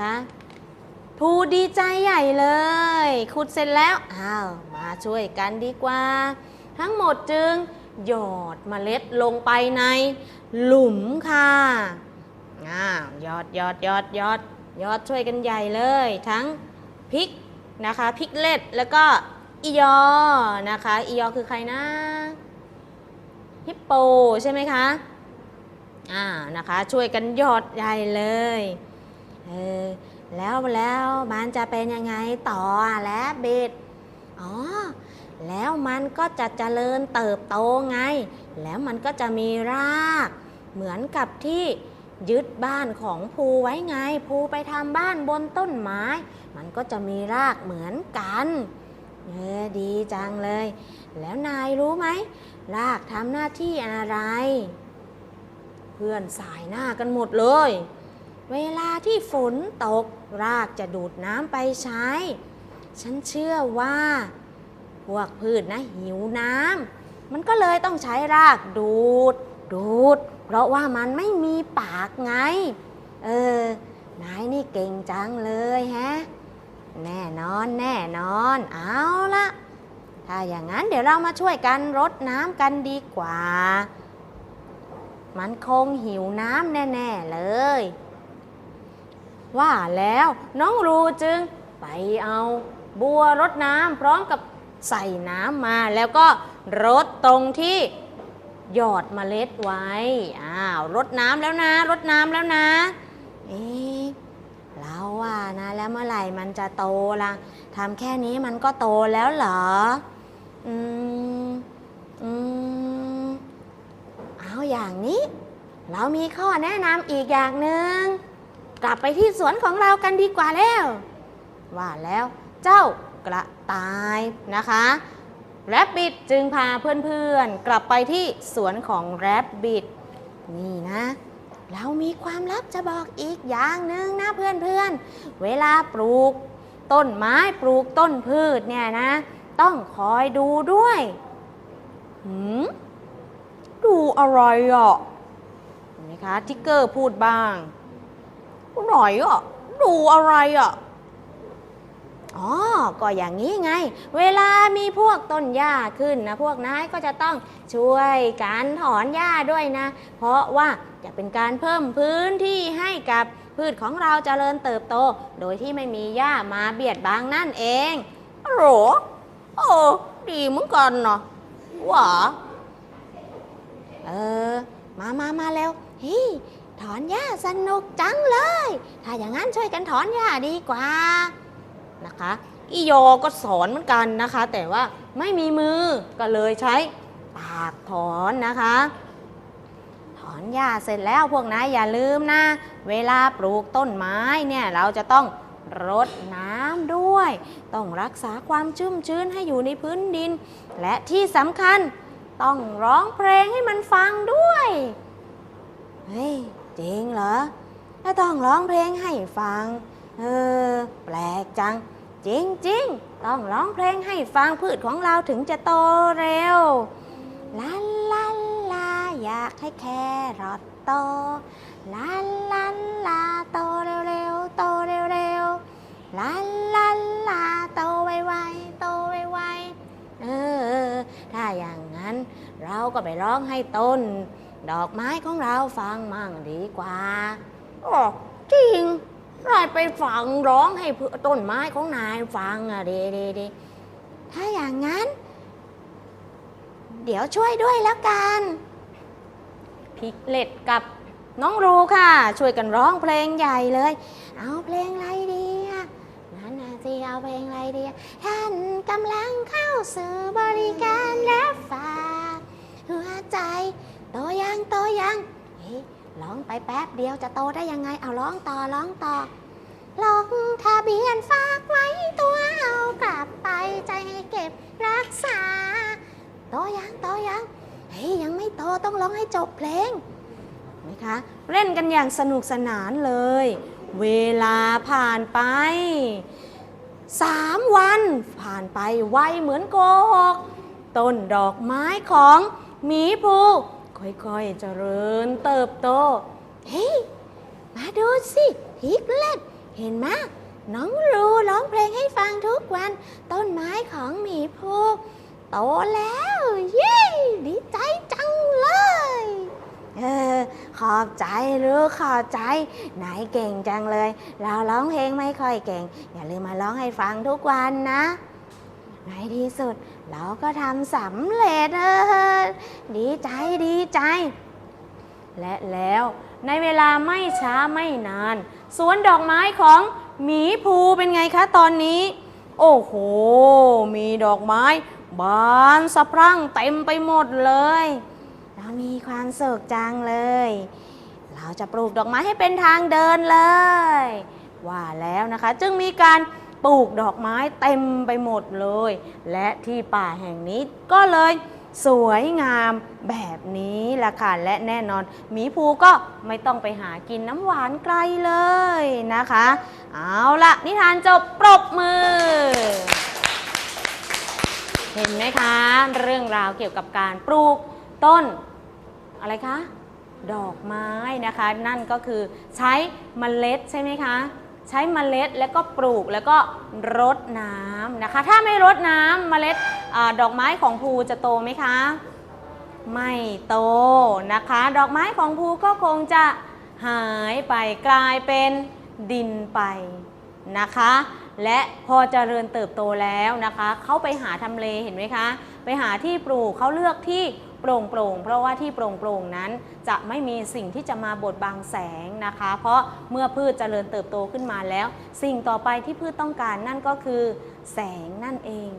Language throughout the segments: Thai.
นะคะภูดีใจใหญ่เลย ขุดเสร็จแล้วอ้าวมาช่วยกันดีกว่า ทั้งหมดจึงหยอดเมล็ดลงไปในหลุมค่ะอ้าวหยอดหยอดหยอดหยอดหยอดช่วยกันใหญ่เลย ทั้งพริกนะคะพริกเล็ดแล้วก็อียอนะคะอียอคือใครนะฮิปโปใช่ไหมคะอ่านะคะช่วยกันหยอดใหญ่เลย เออแล้วแล้วมันจะเป็นยังไงต่อและเบ็ดอ๋อแล้วมันก็จะเจริญเติบโตไง แล้วมันก็จะมีราก เหมือนกับที่ยึดบ้านของภูไว้ไง ภูไปทำบ้านบนต้นไม้ มันก็จะมีรากเหมือนกันเออดีจังเลย แล้วนายรู้ไหม รากทำหน้าที่อะไร เพื่อนสายหน้ากันหมดเลย เวลาที่ฝนตกรากจะดูดน้ำไปใช้ ฉันเชื่อว่า พวกพืชนะหิวน้ำมันก็เลยต้องใช้รากดูด ดูด เพราะว่ามันไม่มีปากไง เออ นายนี่เก่งจังเลยแฮะ แน่นอนแน่นอน เอาละถ้าอย่างนั้นเดี๋ยวเรามาช่วยกันรดน้ำกันดีกว่า มันคงหิวน้ำแน่ ๆ เลย ว่าแล้วน้องรูจึงไปเอาบัวรดน้ำพร้อมกับใส่น้ำมาแล้วก็รดตรงที่หยอดเมล็ดไว้อ้าวรดน้ำแล้วนะรดน้ำแล้วนะเอ๊ะเราว่านะ แล้วเมื่อไหร่มันจะโตล่ะทำแค่นี้มันก็โตแล้วเหรอ อืม อืม เอาอย่างนี้ เรามีข้อแนะนำอีกอย่างหนึ่ง กลับไปที่สวนของเรากันดีกว่าแล้ว ว่าแล้วเจ้ากระต่ายนะคะแรบบิทจึงพาเพื่อนๆ กลับไปที่สวนของแรบบิทนี่นะ เรามีความลับจะบอกอีกอย่างหนึ่งนะเพื่อนๆ เวลาปลูก ต้นไม้ปลูกต้นพืชเนี่ยนะ ต้องคอยดูด้วยหืมดูอะไรอะเห็นไหมคะทิกเกอร์พูดบ้าง หน่อยอะ ดูอะไรอะ อ๋อ ก็อย่างนี้ไง เวลามีพวกต้นหญ้าขึ้นนะ พวกนายก็จะต้องช่วยการถอนหญ้าด้วยนะ เพราะว่าจะเป็นการเพิ่มพื้นที่ให้กับพืชของเราเจริญเติบโต โดยที่ไม่มีหญ้ามาเบียดบังนั่นเองโหรโอ้ดีเหมือนกันเนาะหวาเออ มามามาเร็วเฮ้ย ถอนหญ้าสนุกจังเลย ถ้าอย่างนั้นช่วยกันถอนหญ้าดีกว่านะคะอีโยก็สอนเหมือนกันนะคะ แต่ว่าไม่มีมือก็เลยใช้ปากถอนนะคะ ถอนหญ้าเสร็จแล้วพวกนายอย่าลืมนะ เวลาปลูกต้นไม้เนี่ยเราจะต้องรดน้ำด้วย ต้องรักษาความชุ่มชื้นให้อยู่ในพื้นดิน และที่สำคัญต้องร้องเพลงให้มันฟังด้วย เฮ้ย จริงเหรอถ้าต้องร้องเพลงให้ฟัง เออ แปลกจัง จริงจริงต้องร้องเพลงให้ฟังพืชของเราถึงจะโตเร็วลาลาลาอยากให้แครอทโตลาลาลาโตเร็วๆโตเร็วๆลาลาลาโตไวๆโตไวๆเออ ถ้าอย่างนั้นเราก็ไปร้องให้ต้น ดอกไม้ของเราฟังมั่งดีกว่าโอ้จริงนายไปฟังร้องให้เพื่อต้นไม้ของนายฟังอะดีดีดีถ้าอย่างนั้น เดี๋ยวช่วยด้วยแล้วกันพิกเล็ตกับน้องรูค่ะ ช่วยกันร้องเพลงใหญ่เลย เอาเพลงอะไรดีอะนั่นนะสิเอาเพลงอะไรดีท่านกำลังเข้าสู่บริการรับฝากหัวใจ โตยังโตยังเฮ้ยร้องไปแป๊บเดียวจะโตได้ยังไงเอาร้องต่อร้องต่อลงทะเบียนฝากไว้ตัวเอากลับไปใจให้เก็บรักษา โตยังโตยังเฮ้ยยังไม่โตต้องร้องให้จบเพลงนไหมคะเล่นกันอย่างสนุกสนานเลย เวลาผ่านไปสามวันผ่านไปไวเหมือนโกหกต้นดอกไม้ของหมีภู ค่อยๆเจริญเติบโต เฮ้ย มาดูสิพิกเล็ตเห็นไหมน้องรูร้องเพลงให้ฟังทุกวัน ต้นไม้ของหมีภูโตแล้ว เย้ดีใจจังเลยเออขอบใจรู้ขอบใจนายเก่งจังเลย เราร้องเพลงไม่ค่อยเก่ง อย่าลืมมาร้องให้ฟังทุกวันนะ ในที่สุดเราก็ทำสำเร็จดีใจดีใจ และแล้วในเวลาไม่ช้าไม่นาน สวนดอกไม้ของหมีภูเป็นไงคะตอนนี้ โอ้โห มีดอกไม้ บานสะพรั่งเต็มไปหมดเลย เรามีความสุขจังเลย เราจะปลูกดอกไม้ให้เป็นทางเดินเลย ว่าแล้วนะคะจึงมีการ ปลูกดอกไม้เต็มไปหมดเลย และที่ป่าแห่งนี้ก็เลยสวยงามแบบนี้ล่ะค่ะ และแน่นอนหมีภูก็ไม่ต้องไปหากินน้ำหวานไกลเลยนะคะ เอาละนิทานจบปรบมือ เห็นไหมคะ เรื่องราวเกี่ยวกับการปลูกต้น อะไรคะ ดอกไม้นะคะ นั่นก็คือใช้มเมล็ดใช่ไหมคะ ใช้เมล็ดแล้วก็ปลูกแล้วก็รดน้ำนะคะ ถ้าไม่รดน้ำเมล็ดอดอกไม้ของภูจะโตไหมคะ ไม่โตนะคะ ดอกไม้ของภูก็คงจะหายไปกลายเป็นดินไปนะคะ และพอเจริญเติบโตแล้วนะคะเขาไปหาทำเลเห็นไหมคะ ไปหาที่ปลูกเขาเลือกที่โปร่งโปร่งๆเพราะว่าที่โปร่งโปร่งๆนั้นจะไม่มีสิ่งที่จะมาบดบังแสงนะคะ เพราะเมื่อพืชเจริญเติบโตขึ้นมาแล้ว สิ่งต่อไปที่พืชต้องการนั่นก็คือแสงนั่นเอง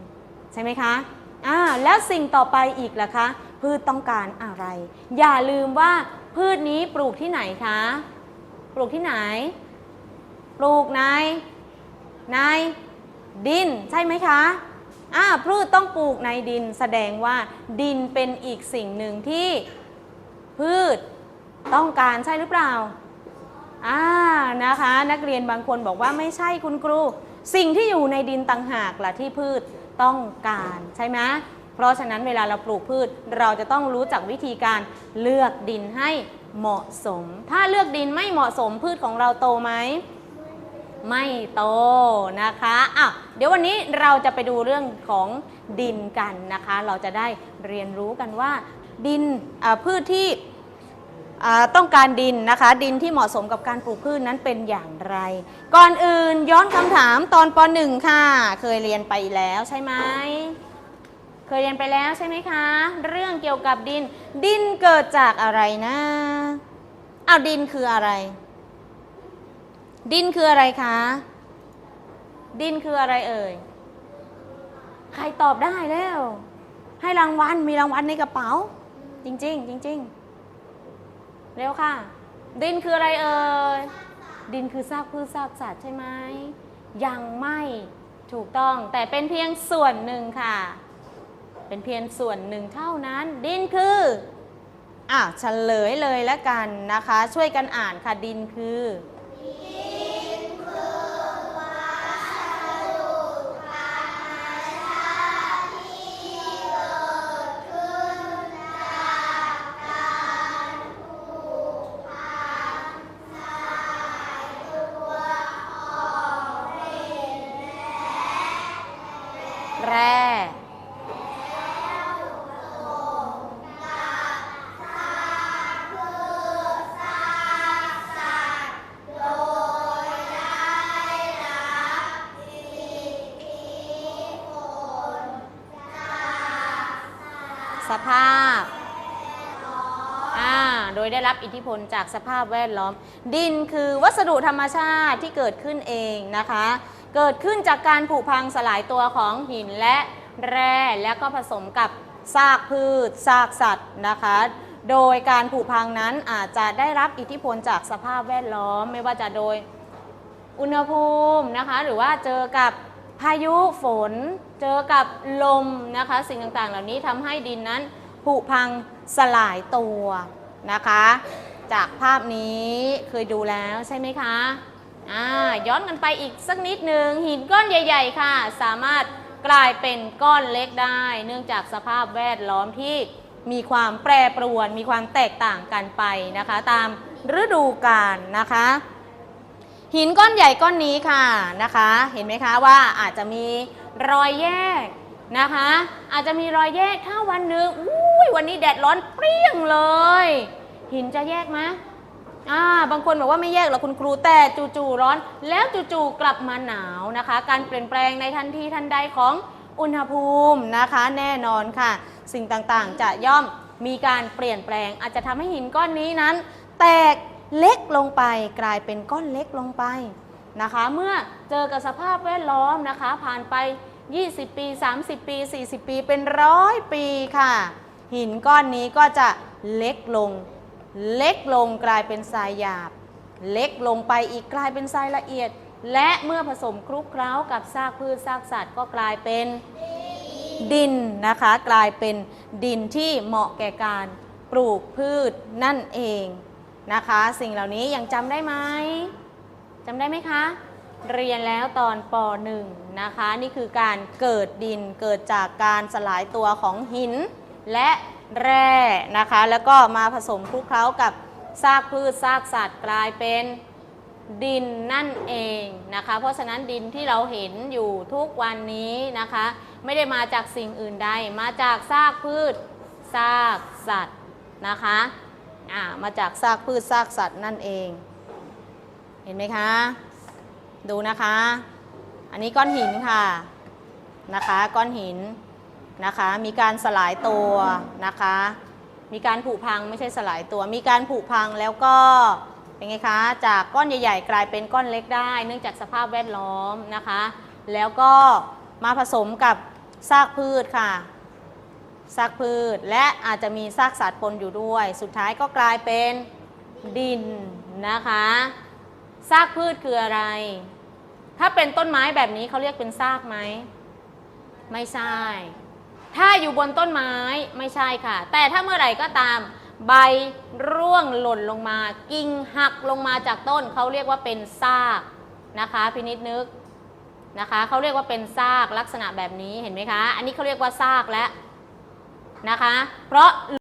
ใช่ไหมคะอ่าแล้วสิ่งต่อไปอีกล่ะคะ พืชต้องการอะไร อย่าลืมว่าพืชนี้ปลูกที่ไหนคะ ปลูกที่ไหน ปลูกใน ในดินใช่ไหมคะอ่าพืชต้องปลูกในดินแสดงว่าดินเป็นอีกสิ่งหนึ่งที่พืชต้องการใช่หรือเปล่าอ่านะคะ นักเรียนบางคนบอกว่าไม่ใช่คุณครู สิ่งที่อยู่ในดินต่างหากล่ะที่พืชต้องการใช่ไหมเพราะฉะนั้นเวลาเราปลูกพืช เราจะต้องรู้จักวิธีการเลือกดินให้เหมาะสม ถ้าเลือกดินไม่เหมาะสมพืชของเราโตไหม ไม่โตนะคะอะเดี๋ยววันนี้เราจะไปดูเรื่องของดินกันนะคะ เราจะได้เรียนรู้กันว่า ดินพืชที่ต้องการดินนะคะ ดินที่เหมาะสมกับการปลูกพืชนั้นเป็นอย่างไร ก่อนอื่นย้อนคำถามตอนป .1 ค่ะ เคยเรียนไปแล้วใช่ไหมเคยเรียนไปแล้วใช่ไหมคะ เรื่องเกี่ยวกับดิน ดินเกิดจากอะไรนะอ้าวดินคืออะไร ดินคืออะไรคะ ดินคืออะไรเอ่ย ใครตอบได้แล้ว ให้รางวัลมีรางวัลในกระเป๋า จริง ๆ จริง ๆ เร็วค่ะ ดินคืออะไรเอ่ย ดินคือซากพืชซากสัตว์ใช่ไหม ยังไม่ถูกต้อง แต่เป็นเพียงส่วนหนึ่งค่ะ เป็นเพียงส่วนหนึ่งเท่านั้น ดินคืออะเฉลยเลยแล้วกันนะคะ ช่วยกันอ่านค่ะดินคือ สภาพอ่าโดยได้รับอิทธิพลจากสภาพแวดล้อม ดินคือวัสดุธรรมชาติที่เกิดขึ้นเองนะคะ เกิดขึ้นจากการผุพังสลายตัวของหินและแร่แล้วก็ผสมกับซากพืชซากสัตว์นะคะ โดยการผุพังนั้นอาจจะได้รับอิทธิพลจากสภาพแวดล้อม ไม่ว่าจะโดยอุณหภูมินะคะ หรือว่าเจอกับ พายุฝนเจอกับลมนะคะ สิ่งต่างๆ เหล่านี้ทำให้ดินนั้นผุพังสลายตัวนะคะ จากภาพนี้เคยดูแล้วใช่ไหมคะย้อนกันไปอีกสักนิดหนึ่งหินก้อนใหญ่ ๆ ค่ะ สามารถกลายเป็นก้อนเล็กได้ เนื่องจากสภาพแวดล้อมที่มีความแปรปรวน มีความแตกต่างกันไปนะคะ ตามฤดูกาลนะคะ หินก้อนใหญ่ก้อนนี้ค่ะนะคะ เห็นไหมคะว่าอาจจะมีรอยแยกนะคะ อาจจะมีรอยแยกถ้าวันหนึ่งอุ้ยวันนี้แดดร้อนเปรี้ยงเลย หินจะแยกไหมอ่าบางคนบอกว่าไม่แยกหรอกคุณครูแต่จู่ๆร้อน แล้วจู่ๆกลับมาหนาวนะคะ การเปลี่ยนแปลงในทันทีทันใดของอุณหภูมินะคะแน่นอนค่ะ สิ่งต่างๆจะย่อมมีการเปลี่ยนแปลง อาจจะทำให้หินก้อนนี้นั้น แตก เล็กลงไปกลายเป็นก้อนเล็กลงไปนะคะ เมื่อเจอกับสภาพแวดล้อมนะคะ ผ่านไป 20 ปี 30 ปี 40 ปีเป็นร้อยปีค่ะ หินก้อนนี้ก็จะเล็กลง เล็กลงกลายเป็นทรายหยาบ เล็กลงไปอีกกลายเป็นทรายละเอียด และเมื่อผสมคลุกเคล้ากับซากพืชซากสัตว์ก็กลายเป็นดินนะคะ กลายเป็นดินที่เหมาะแก่การปลูกพืชนั่นเอง นะคะ สิ่งเหล่านี้ยังจำได้ไหมจำได้ไหมคะ เรียนแล้วตอนป .1 นะคะ นี่คือการเกิดดินเกิดจากการสลายตัวของหิน และแร่นะคะ แล้วก็มาผสมคลุกเคล้ากับซากพืชซากสัตว์กลายเป็นดินนั่นเองนะคะ เพราะฉะนั้นดินที่เราเห็นอยู่ทุกวันนี้นะคะ ไม่ได้มาจากสิ่งอื่นใด มาจากซากพืชซากสัตว์นะคะ มาจากซากพืชซากสัตว์นั่นเอง เห็นไหมคะ ดูนะคะ อันนี้ก้อนหินค่ะนะคะก้อนหินนะคะมีการสลายตัวนะคะ มีการผุพังไม่ใช่สลายตัว มีการผุพังแล้วก็เป็นไงคะจากก้อนใหญ่ ๆ กลายเป็นก้อนเล็กได้ เนื่องจากสภาพแวดล้อมนะคะ แล้วก็มาผสมกับซากพืชค่ะ ซากพืช และอาจจะมีซากสัตว์ปนอยู่ด้วย สุดท้ายก็กลายเป็นดินนะคะซากพืชคืออะไร ถ้าเป็นต้นไม้แบบนี้เขาเรียกเป็นซากไหม ไม่ใช่ ถ้าอยู่บนต้นไม้ไม่ใช่ค่ะ แต่ถ้าเมื่อไหร่ก็ตาม ใบร่วงหล่นลงมา กิ่งหักลงมาจากต้นเขาเรียกว่าเป็นซากนะคะพินิจนึกนะคะเขาเรียกว่าเป็นซากลักษณะแบบนี้เห็นไหมคะ อันนี้เขาเรียกว่าซากแล้ว นะคะ เพราะ